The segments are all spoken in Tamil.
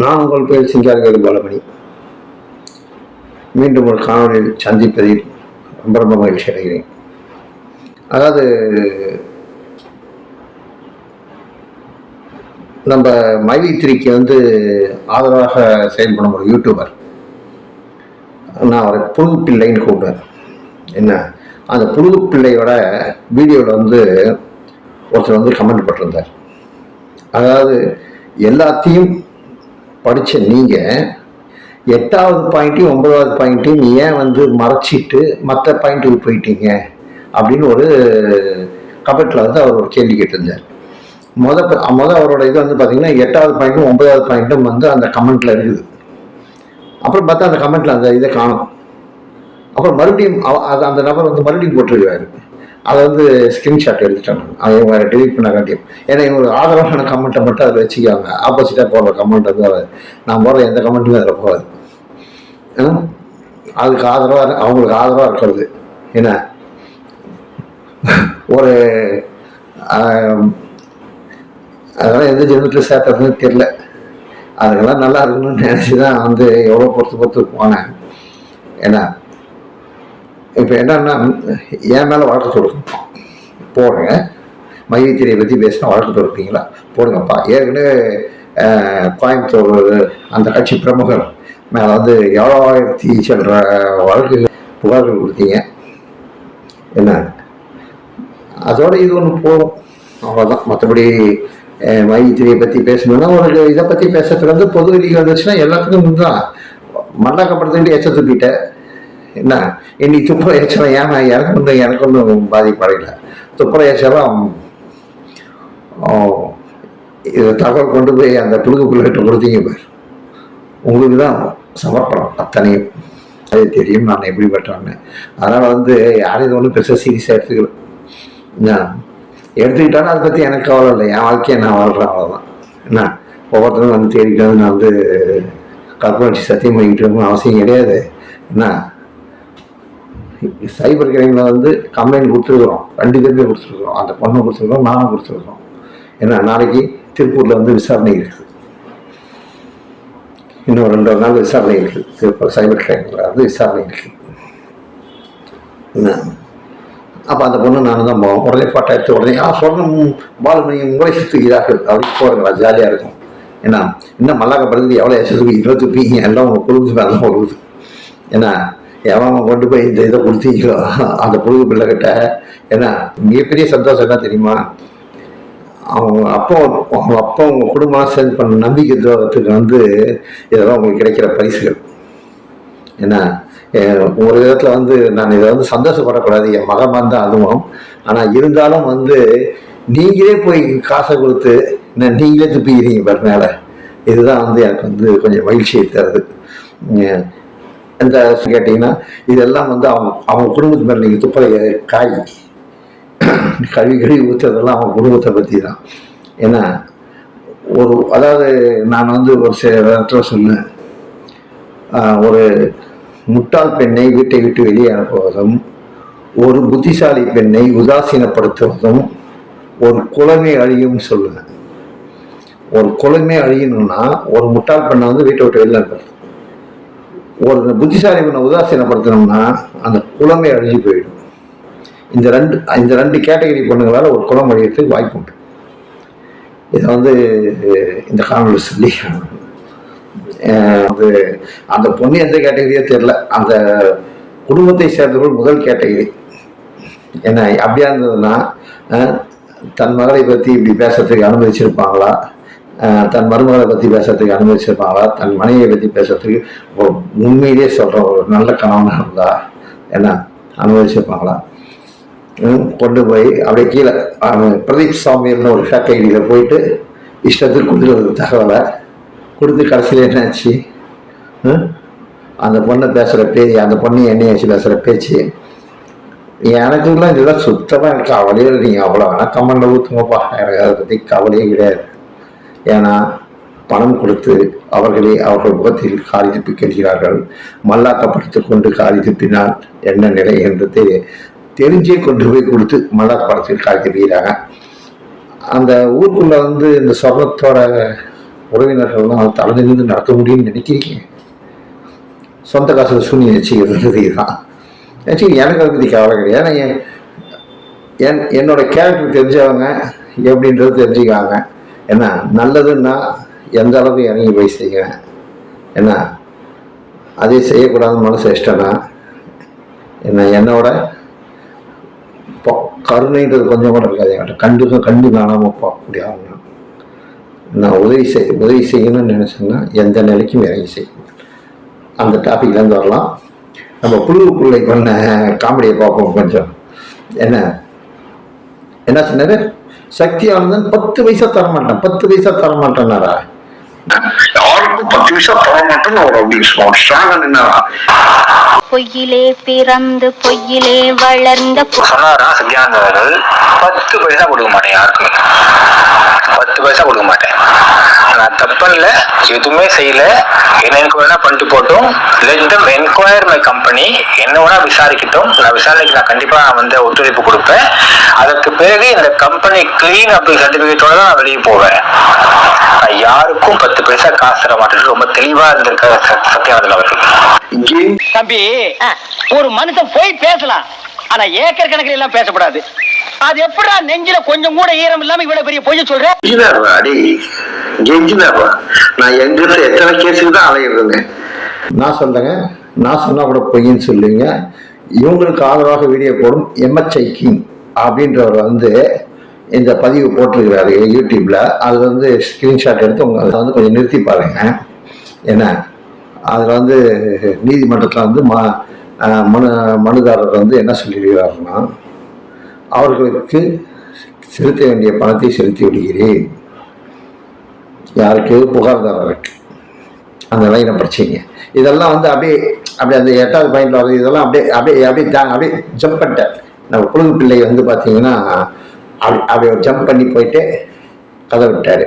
நான் உங்கள் பேர் சிங்காரவேலு பாலமணி மீண்டும் ஒரு காணொலியில் சந்திப்பதில் ரொம்ப ரொம்ப மகிழ்ச்சி அடைகிறேன் அதாவது நம்ம மைவித்திரிக்கு வந்து ஆதரவாக செயல்படும் ஒரு யூடியூபர் நான் அவரை புழுகு பிள்ளைன்னு கூப்பிடுவேன். என்ன? அந்த புழுகு பிள்ளையோட வீடியோவில் வந்து ஒருத்தர் வந்து கமெண்ட் போட்டிருந்தார். அதாவது எல்லாத்தையும் படித்த நீங்கள் எட்டாவது பாயிண்ட்டையும் ஒன்பதாவது பாயிண்ட்டையும் ஏன் வந்து மறைச்சிட்டு மற்ற பாயிண்ட்டுக்கு போயிட்டீங்க? அப்படின்னு ஒரு கமெண்ட்டில் வந்து அவர் ஒரு கேள்வி கேட்டிருந்தார். முத முத அவரோட இது வந்து பார்த்தீங்கன்னா எட்டாவது பாயிண்ட்டும் ஒன்பதாவது பாயிண்ட்டும் வந்து அந்த கமெண்ட்டில் இருக்குது. அப்புறம் பார்த்தா அந்த கமெண்ட்டில் அந்த இதை காணும். அப்புறம் மறுபடியும் அது அந்த நபர் வந்து மறுபடியும் போட்டிருக்கிறாரு. அதை வந்து ஸ்கிரீன்ஷாட் எடுத்துட்டேன் அதை இவங்க டெலிட் பண்ண காட்டியும் ஏன்னா இவங்களுக்கு ஆதரவான கமெண்ட்டை மட்டும் அதில் வச்சுக்காங்க ஆப்போசிட்டாக போடுற கமெண்ட் வந்து நான் போடுற எந்த கமெண்ட்டுமே அதில் போகாது. அதுக்கு ஆதரவாக அவங்களுக்கு ஆதரவாக இருக்கிறது. என்ன? ஒரு அதெல்லாம் எந்த ஜென்மத்தில் சேர்த்துறதுன்னு தெரில அதுக்கெல்லாம் நல்லா இருக்கணும்னு நினச்சி தான் வந்து எவ்வளோ பொறுத்து பொறுத்து போனேன். ஏன்னா இப்போ என்னன்னா என் மேலே வழக்கு தொடுக்கணும் போடுங்க. மையத்திரியை பற்றி பேசினா வழக்கு தொடுப்பீங்களா? போடுங்கப்பா. ஏற்கனவே கோயம்புத்தூர் அந்த கட்சி பிரமுகர் மேலே வந்து ஏழாயிரத்தி சில்லற வழக்கு புகார்கள் கொடுத்தீங்க. என்ன? அதோட இது ஒன்று போதும். அவ்வளோதான் மற்றபடி மைத்திரியை பற்றி பேசணும்னா ஒரு இதை பற்றி பேசுறதுக்கு வந்து பொது வெளிக்கு வந்துச்சுன்னா எல்லாத்துக்கும் தான் மல்லாக்கப்படுத்துட்டு எச்ச துப்பிட்டேன் என்ன? இன்னைக்கு துப்புரை எச்சலம் ஏன் நான் எனக்கு ஒன்றும் எனக்கு ஒன்றும் பாதிப்படையல. துப்புரை எச்சலம் இதை தகவல் கொண்டு போய் அந்த புழுகு பிள்ளைகிட்ட கொடுத்தீங்க பார். உங்களுக்கு தான் சமர்ப்பணம் அத்தனையும். அது தெரியும் நான் எப்படி எப்படிப்பட்டவன்னு அதனால் வந்து யாரும் இது ஒன்றும் பெருசாக சீரியஸாக எடுத்துக்கல. என்ன? எடுத்துக்கிட்டாலும் அதை பற்றி எனக்கு கவலை இல்லை. என் வாழ்க்கையை நான் வாழ்கிறேன் அவ்வளோதான் என்ன? ஒவ்வொருத்தரும் வந்து தேடிட்டு நான் வந்து கற்பனை சத்தியம் பண்ணிக்கிட்டு அவசியம் கிடையாது. என்ன? சைபர் கிரைமில் வந்து கம்ப்ளைண்ட் கொடுத்துருக்குறோம். ரெண்டு பேருமே கொடுத்துருக்குறோம். அந்த பொண்ணை கொடுத்துருக்குறோம் நானும் கொடுத்துருக்குறோம். ஏன்னா நாளைக்கு திருப்பூரில் வந்து விசாரணை இருக்குது. இன்னும் ரெண்டு ஒரு நாள் விசாரணை இருக்குது. திருப்பூர் சைபர் கிரைமில் வந்து விசாரணை இருக்குது. என்ன? அப்போ அந்த பொண்ணு நானும் தான் போவோம் உடனே பாட்டை எடுத்து உடனே ஆ சொர்ணம் பாலுமணி உங்களை சுற்றுகிறார்கள் அப்படின்னு போகிறங்களா ஜாலியாக இருக்கும். ஏன்னா இன்னும் மல்லாக்கப்படுறது எவ்வளோ எசத்துக்கு இருபது பீங்க எல்லாம் உங்கள் குழுந்து எல்லாம் உழுவுது ஏன்னா எவன் கொண்டு போய் இந்த இதை கொடுத்தீங்களோ அந்த புழுகு பிள்ளைகிட்ட ஏன்னா மிகப்பெரிய சந்தோஷம் என்ன தெரியுமா? அவங்க அப்பா அவங்க அப்பா உங்க குடும்பம் சேர்ந்து பண்ண நம்பிக்கை துரோகத்துக்கு வந்து இதெல்லாம் உங்களுக்கு கிடைக்கிற பரிசுகள். ஏன்னா ஒரு விதத்தில் வந்து நான் இதை வந்து சந்தோஷப்படக்கூடாது என் மகன் வந்து அதுவும். ஆனால் இருந்தாலும் வந்து நீங்களே போய் காசை கொடுத்து நீங்களே துப்பிக்கிறீங்க பாரு மேலே. இதுதான் வந்து எனக்கு வந்து கொஞ்சம் மகிழ்ச்சியை தருது. இந்த கேட்டிங்கன்னா இதெல்லாம் வந்து அவங்க அவங்க குடும்பத்து மேலே நீங்கள் துப்புற காய் கழுவி கழுவி ஊற்றுறதெல்லாம் அவங்க குடும்பத்தை பற்றி தான் ஏன்னா ஒரு அதாவது நான் வந்து ஒரு சில இடத்துல சொன்னேன். ஒரு முட்டாள் பெண்ணை வீட்டை விட்டு வெளியே அனுப்புவதும் ஒரு புத்திசாலி பெண்ணை உதாசீனப்படுத்துவதும் ஒரு குலமே அழியும் சொல்லுவேன். ஒரு குலமே அழியணும்னா ஒரு முட்டாள் பெண்ணை வந்து வீட்டை விட்டு வெளியே அனுப்புறது. ஒரு புத்திசாலி பண்ண உதாசீனப்படுத்தணும்னா அந்த குளமே அழிஞ்சு போயிடும். இந்த ரெண்டு இந்த ரெண்டு கேட்டகரி பொண்ணுங்களால் ஒரு குளம் அழியறதுக்கு வாய்ப்பு உண்டு. இதை வந்து இந்த காணொலி சொல்லி அது அந்த பொண்ணு எந்த கேட்டகரியோ தெரில அந்த குடும்பத்தை சேர்ந்தவர்கள் முதல் கேட்டகரி. என்ன அப்படியா இருந்ததுன்னா தன் மகளை பற்றி இப்படி பேசுறதுக்கு அனுமதிச்சிருப்பாங்களா? தன் மருமகளை பற்றி பேசுறதுக்கு அனுமதிச்சிருப்பாங்களா? தன் மனைவியை பற்றி பேசுறதுக்கு ஒரு உண்மையிலேயே சொல்கிற ஒரு நல்ல கணவனாக இருந்தா என்ன? அனுமதிச்சிருப்பாங்களா? ம், கொண்டு போய் அப்படியே கீழே பிரதீப் சாமின்னு ஒரு ஃபேக் ஐடியில் போயிட்டு இஷ்டத்துக்கு கொடுக்குறது தகவலை கொடுத்து கடைசியில் என்னாச்சு அந்த பொண்ணை பேசுகிற பே அந்த பொண்ணு என்னைய வச்சு பேசுகிற பேச்சு எனக்குலாம் இதெல்லாம் சுத்தமாக எனக்கு கவலையே இல்லை. நீங்கள் அவ்வளோ வேணால் கமெண்டில் ஊற்றுங்கப்பா எனக்கு அதை பற்றி கவலையே கிடையாது. ஏன்னா பணம் கொடுத்து அவர்களே அவர்கள் முகத்தில் காரி துப்பி கெடுகிறார்கள். மல்லாக்கப்படுத்திக் கொண்டு காரி துப்பினால் என்ன நிலை என்று தெரிஞ்சே கொண்டு போய் கொடுத்து மல்லாக்கப்படுத்தி காரி துப்பிக்கிறாங்க அந்த ஊருக்குள்ளே வந்து இந்த சொர்ணத்தோட உறவினர்கள்லாம் தலை நின்று நடத்த முடியும்னு நினைக்கிறீங்க? சொந்த காசில் சூனியம் வச்சுக்கிறது தான் ஆக்சுவலி எனக்கு அதை பற்றி கவலை கிடையாது. ஏன்னா என் என் என்னோட கேரக்டர் தெரிஞ்சவங்க எப்படின்றது தெரிஞ்சுக்காங்க என்ன நல்லதுன்னா எந்த அளவுக்கு இறங்கி போய் செய்வேன். என்ன அதே செய்யக்கூடாத மனசு இஷ்டம்னா என்ன என்னோட கருணைன்றது கொஞ்சம் கூட இருக்காது என்கிட்ட. கண்டு கண்டு காணாமல் போகக்கூடிய ஆள் நான். நான் உதவி செய் உதவி செய்யணும்னு நினச்சேன்னா எந்த நிலைக்கும் இறங்கி செய்யணும் அந்த டாபிக்லேருந்து வரலாம். நம்ம புழுவுக்குள்ளே பண்ண காமெடியை பார்ப்போம் கொஞ்சம். என்ன என்ன சொன்னாரு சக்தி ஆனந்தன் பத்து பைசா தர மாட்டேன். பத்து பைசா தர மாட்டேன்னாரா யாருக்கும் பத்து பைசா தர மாட்டேன்னு அவர் அப்படி ஸ்ட்ராங்கா நின்னாரா பொய்யிலே பிறந்து பொய்யிலே வளர்ந்த சொன்னாரா சத்யானந்தர்கள் பத்து பைசா கொடுக்க மாட்டேன் யாருக்குமே. பத்து பைசா கொடுக்க மாட்டேன். நான் தப்பன்ல எதுவுமே செய்யல. என்ன எனக்கு வேணா பண்ணிட்டு போட்டும். Let them enquire my company என்ன வேணா விசாரிக்கட்டும். நான் விசாரணைக்கு நான் கண்டிப்பா நான் வந்து ஒத்துழைப்பு கொடுப்பேன். அதற்கு பிறகு இந்த கம்பெனி கிளீன் அப்படி சர்டிபிகேட்டோட தான் நான் வெளியே போவேன். நான் யாருக்கும் பத்து பைசா காசு தர மாட்டேன். ரொம்ப தெளிவா இருந்திருக்க ச- சத்யானந்தன் அவர்கள். தம்பி ஒரு மனுஷன் போய் பேசலாம். ஆனா ஏக்கர் கணக்கில் எல்லாம் பேசக்கூடாது. அது எப்படா நெஞ்சில கொஞ்சம் கூட ஈரம் இல்லாம இவ்வளவு பெரிய பொய்ய சொல்ற? அடி இன்ஜினியர்வா நான் எங்கிட்ட எத்தனை கேஸுக்கு தான் அலையிறேன் நான் சொல்றேங்க நான் சொன்னா கூட பொய்ன்னு சொல்லுவீங்க. இவங்களுக்கு ஆதரவாக வீடியோ போடும் எம்எச்ஐ கிங் அப்படின்றவர் வந்து இந்த பதிவு போட்டிருக்கிறாரு யூடியூப்ல அது வந்து ஸ்கிரீன்ஷாட் எடுத்து உங்க அதை வந்து கொஞ்சம் நிறுத்தி பாருங்க. என்ன? அதில் வந்து நீதிமன்றத்தில் வந்து ம மனு மனுதாரர் வந்து என்ன சொல்லியிருக்கிறாருன்னா அவர்களுக்கு செலுத்த வேண்டிய பணத்தை செலுத்தி விடுகிறேன். யாருக்கு புகார்தாரருக்கு அந்த லைனை படிச்சிங்க இதெல்லாம் வந்து அப்படியே அப்படியே அந்த எட்டாவது பாயிண்ட்ல வருது இதெல்லாம் அப்படியே அப்படியே அப்படியே தாங்க அப்படியே ஜம்ப் பண்ணிட்டேன். நம்ம புழுகு பிள்ளை வந்து பார்த்தீங்கன்னா அப்படி அப்படியே ஜம்ப் பண்ணி போயிட்டு கதை விட்டார்.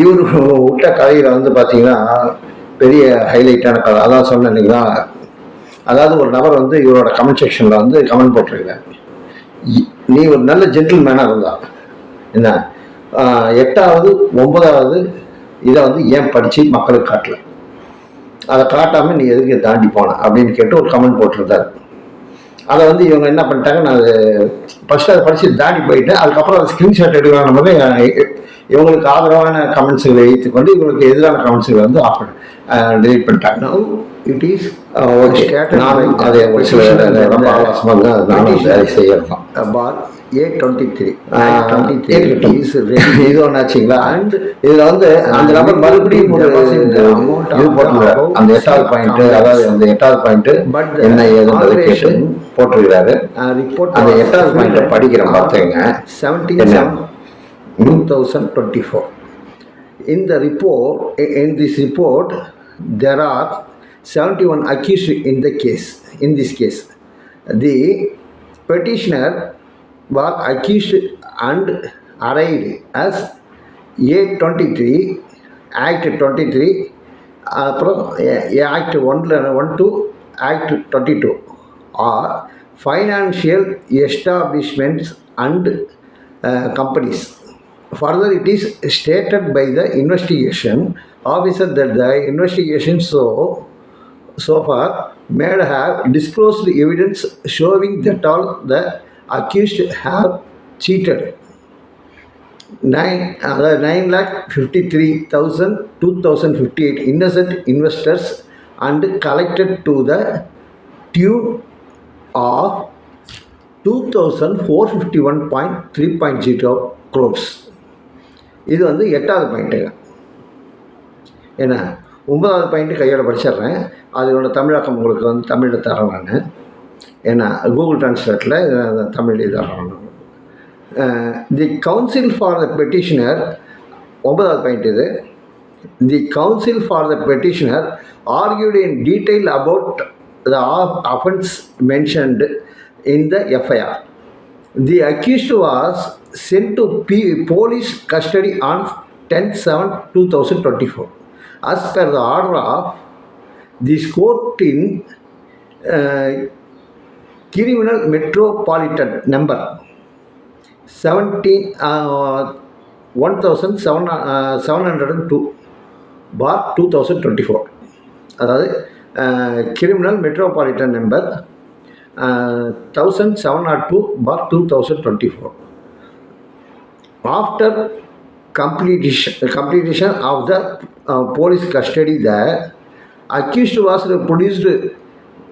இவர் விட்ட கதையில் வந்து பார்த்தீங்கன்னா பெரிய ஹைலைட்டான கதை. அதான் சொன்னேன் இல்லைங்களா? அதாவது ஒரு நபர் வந்து இவரோட கமெண்ட் செக்ஷனில் வந்து கமெண்ட் போட்டிருக்கிறார். நீ ஒரு நல்ல ஜென்டில்மேனாக இருந்தா. என்ன? எட்டாவது ஒன்பதாவது இதை வந்து ஏன் படித்து மக்களுக்கு காட்டல? அதை காட்டாமல் நீ எதுக்கு தாண்டி போன? அப்படின்னு கேட்டு ஒரு கமெண்ட் போட்டிருந்தார். அதை வந்து இவங்க என்ன பண்ணிட்டாங்க நான் அது ஃபஸ்ட்டு அதை படித்து தாண்டி போயிட்டேன். அதுக்கப்புறம் அதை ஸ்க்ரீன்ஷாட் எடுக்கலான போது இவங்களுக்கு ஆதரவான கமெண்ட்ஸுகளை வைத்துக்கொண்டு இவங்களுக்கு எதிரான கமெண்ட்ஸுகளை வந்து ஆஃப் delete பண்ணிட்டாங்க. இட் இஸ் ஓகே நானும் அதை ஒரு சில ரொம்ப ஆபாசமாக தான் நானும் வேலை செய்யறோம் பார் ஏ டுவெண்ட்டி த்ரீ இது ஒன்று ஆச்சுங்களா? அண்ட் இதில் வந்து அந்த நபர் மறுபடியும் ஒரு இது போட்டுருக்காரு அந்த எட்டாவது பாயிண்ட் அதாவது அந்த எட்டாவது பாயிண்ட் பட் என்ன ஏதுன்றதை கேட்டு போட்டிருக்கிறாரு அந்த எட்டாவது பாயிண்ட் படிக்கிறேன் பார்த்துங்க. Seventeen seven Two thousand twenty four In the report, in this report, there are 71 accused in the case. In this case, the petitioner was accused and arraigned as A23, Act 23, அப்புறம் ஆக்ட் ஒன்ல one to act twenty two are financial establishments and companies Further, it is stated by the investigation officer that the investigation so, so far may have disclosed evidence showing that all the accused have cheated. 9 uh, 9 lakh 53,000 innocent investors and collected to the tune of 2451.3.0 crores. இது வந்து எட்டாவது பாயிண்ட்டுங்க ஏன்னா ஒன்பதாவது பாயிண்ட்டு கையோட படிச்சிடுறேன். அதோட தமிழாக்கம் உங்களுக்கு வந்து தமிழில் தரேன் நான். ஏன்னா கூகுள் டிரான்ஸ்லேட்டில் தமிழில் தரேன் the counsel for the petitioner ஒன்பதாவது பாயிண்ட் இது. The counsel for the petitioner argued in detail about the offence mentioned in the FIR The accused was sent to P- police custody on 10 7 2024. As per the order of this court in uh, criminal metropolitan number 17 uh, 1702 bar two thousand twenty four அதாவது criminal metropolitan number uh, thousand seven hundred two bar two thousand twenty four. After completion, completion of the uh, police custody, the accused was produced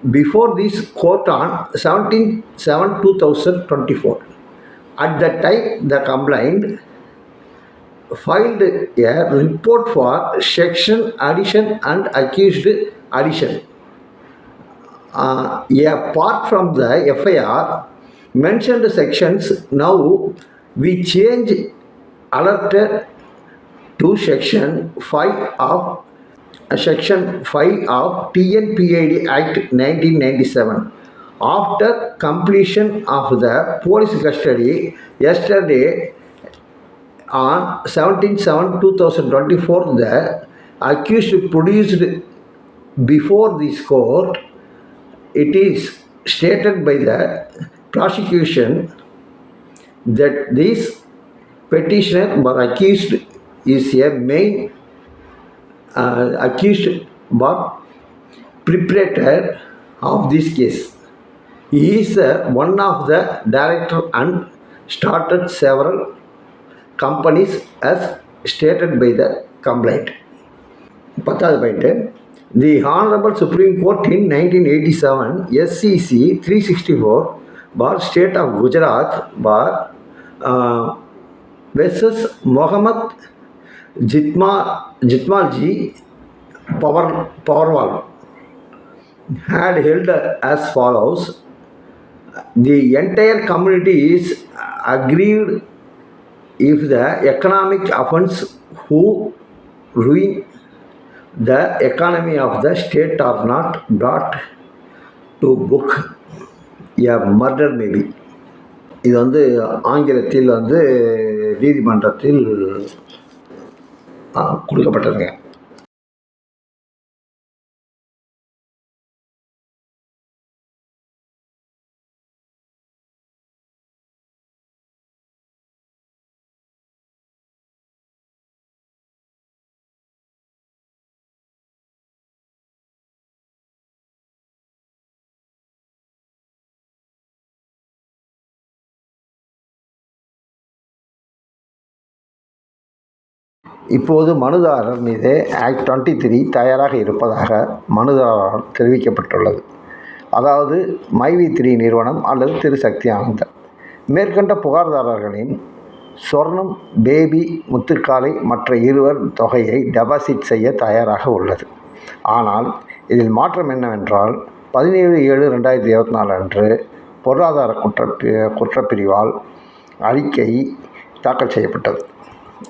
before this court on 17 7 2024. At that time, the complainant filed a report for section addition and accused addition uh, apart from the FIR mentioned sections, now we change alerted to section 5 of uh, section 5 of TNPID Act 1997. After completion of the police custody yesterday on 17-7-2024, the accused produced before this court it is stated by the prosecution that this petitioner or accused is a main uh, accused but preparator of this case. He is uh, one of the director and started several companies as stated by the complaint. பத்தாவது point the Honorable Supreme Court in 1987 SEC 364 bar State of Gujarat bar uh, versus Mohammed Jitma, Jitmalji Power, Powerwall had held as follows. The entire community is aggrieved if the economic offense who ruin the economy of the state are not brought to book a murder maybe இது வந்து ஆங்கிலத்தில் வந்து நீதிமன்றத்தில் கொடுக்கப்பட்டதுங்க இப்போது மனுதாரர் மீது ஆக்ட் டுவெண்ட்டி த்ரீ தயாராக இருப்பதாக மனுதாரரால் தெரிவிக்கப்பட்டுள்ளது. அதாவது மைவி த்ரீ நிறுவனம் அல்லது திரு சக்தி ஆனந்தன் மேற்கண்ட புகார்தாரர்களின் சொர்ணம் பேபி முத்துக்காலை மற்ற இருவர் தொகையை டெபாசிட் செய்ய தயாராக உள்ளது. ஆனால் இதில் மாற்றம் என்னவென்றால் பதினேழு ஏழு ரெண்டாயிரத்தி இருபத்தி நாலு அன்று பொருளாதார குற்ற குற்றப்பிரிவால் அறிக்கை தாக்கல் செய்யப்பட்டது.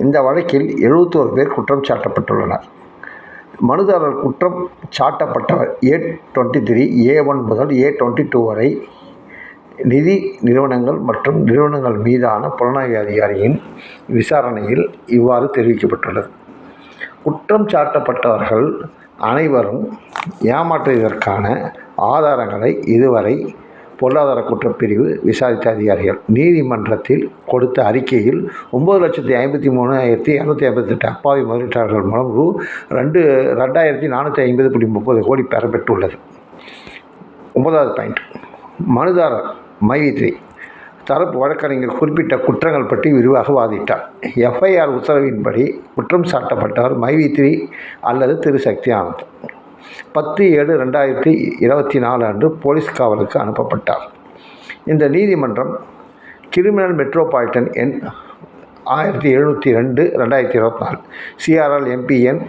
இந்த வழக்கில் எழுபத்தோரு பேர் குற்றம் சாட்டப்பட்டுள்ளனர். மனுதாரர் குற்றம் சாட்டப்பட்டவர் A twenty three A one முதல் ஏ டுவெண்ட்டி டூ வரை நிதி நிறுவனங்கள் மற்றும் நிறுவனங்கள் மீதான புலனாய்வு அதிகாரியின் விசாரணையில் இவ்வாறு தெரிவிக்கப்பட்டுள்ளது. குற்றம் சாட்டப்பட்டவர்கள் அனைவரும் ஏமாற்றியதற்கான ஆதாரங்களை இதுவரை பொருளாதார குற்றப்பிரிவு விசாரித்த அதிகாரிகள். நீதிமன்றத்தில் கொடுத்த அறிக்கையில் ஒம்பது லட்சத்தி ஐம்பத்தி மூணாயிரத்தி இரநூத்தி ஐம்பத்தெட்டு அப்பாவி முதலீட்டாளர்கள் மூலம் ரூ. ரெண்டு ரெண்டாயிரத்தி நானூற்றி ஐம்பது புள்ளி முப்பது கோடி பெறப்பட்டுள்ளது. ஒன்பதாவது பாயிண்ட். மனுதாரர் மைவித்ரி தரப்பு வழக்கறிஞர் குறிப்பிட்ட குற்றங்கள் பற்றி விரிவாக வாதிட்டார். எஃப்ஐஆர் உத்தரவின்படி குற்றம் சாட்டப்பட்டவர் மைவித்ரி அல்லது திரு. சக்தி ஆனந்த் பத்து ஏழு ரெண்டாயிரத்தி இருபத்தி நாலு அன்று போலீஸ் காவலுக்கு அனுப்பப்பட்டார். இந்த நீதிமன்றம் கிரிமினல் மெட்ரோபாலிட்டன் எண் ஆயிரத்தி எழுநூற்றி ரெண்டு ரெண்டாயிரத்தி இருபத்தி நாலு. CRL MPN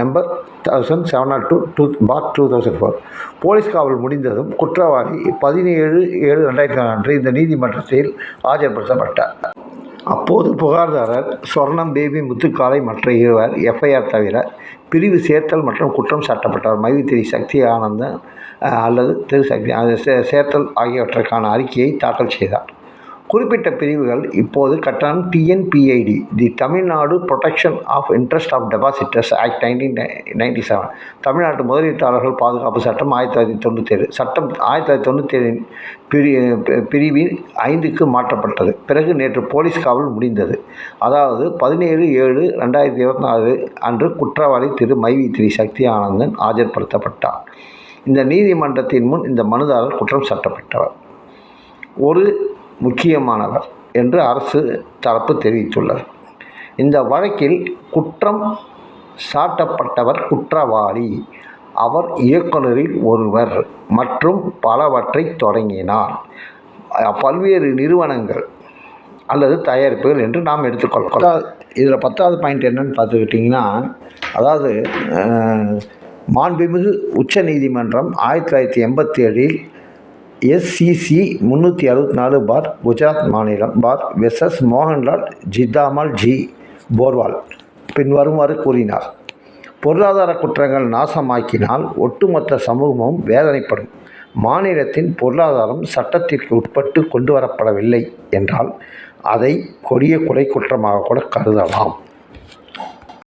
number thousand seven naught two two bar two thousand four. Police காவல் முடிந்ததும் குற்றவாளி பதினேழு ஏழு ரெண்டாயிரத்தி நாலு அன்று இந்த நீதிமன்றத்தில் ஆஜர்படுத்தப்பட்டார். அப்போது புகார்தாரர் சொர்ணம் பேபி முத்துக்காலை மற்ற இருவர் எஃப்ஐஆர் தவிர பிரிவு சேர்த்தல் மற்றும் குற்றம் சாட்டப்பட்டவர் மைவித்திரி சக்தி ஆனந்தன் அல்லது திரு சக்தி சே- சேர்த்தல் ஆகியவற்றுக்கான அறிக்கையை தாக்கல் செய்தார். குறிப்பிட்ட பிரிவுகள் இப்போது கட்டணம் TNPID the Tamil Nadu protection of interest of depositors act nineteen ninety seven தமிழ்நாட்டு முதலீட்டாளர்கள் பாதுகாப்பு சட்டம் ஆயிரத்தி தொள்ளாயிரத்தி தொண்ணூற்றேழு சட்டம் ஆயிரத்தி தொள்ளாயிரத்தி தொண்ணூற்றேழின் பிரி பிரிவின் ஐந்துக்கு மாற்றப்பட்டது. பிறகு நேற்று போலீஸ் காவல் முடிந்தது. அதாவது பதினேழு ஏழு ரெண்டாயிரத்தி இருபத்தி நாலு அன்று குற்றவாளி திரு மைவி திரு சக்தி ஆனந்தன் ஆஜர்படுத்தப்பட்டார். இந்த நீதிமன்றத்தின் முன் இந்த மனுதாரர் குற்றம் சாட்டப்பட்டவர். ஒரு முக்கியமானவர் என்று அரசு தரப்பு தெரிவித்துள்ளது. இந்த வழக்கில் குற்றம் சாட்டப்பட்டவர் குற்றவாளி. அவர் இயக்குனரில் ஒருவர் மற்றும் பலவற்றை தொடங்கினார். பல்வேறு நிறுவனங்கள் அல்லது தயாரிப்புகள் என்று நாம் எடுத்துக்கொள்ளலாம் இதில் பத்தாவது பாயிண்ட் என்னன்னு பார்த்துக்கிட்டிங்கன்னா அதாவது மாண்புமிகு உச்ச நீதிமன்றம் ஆயிரத்தி தொள்ளாயிரத்தி எண்பத்தி ஏழில் எஸ்சிசி முந்நூற்றி அறுபத்தி நாலு பார் குஜராத் மாநிலம் பார் வெசஸ் மோகன்லால் ஜிதாமல் ஜி போர்வால். பின்வருமாறு கூறினார். பொருளாதார குற்றங்கள் நாசமாக்கினால் ஒட்டுமொத்த சமூகமும் வேதனைப்படும். மாநிலத்தின் பொருளாதாரம் சட்டத்திற்கு உட்பட்டு கொண்டு வரப்படவில்லை என்றால் அதை கொடிய கொலை குற்றமாக கூட கருதலாம்.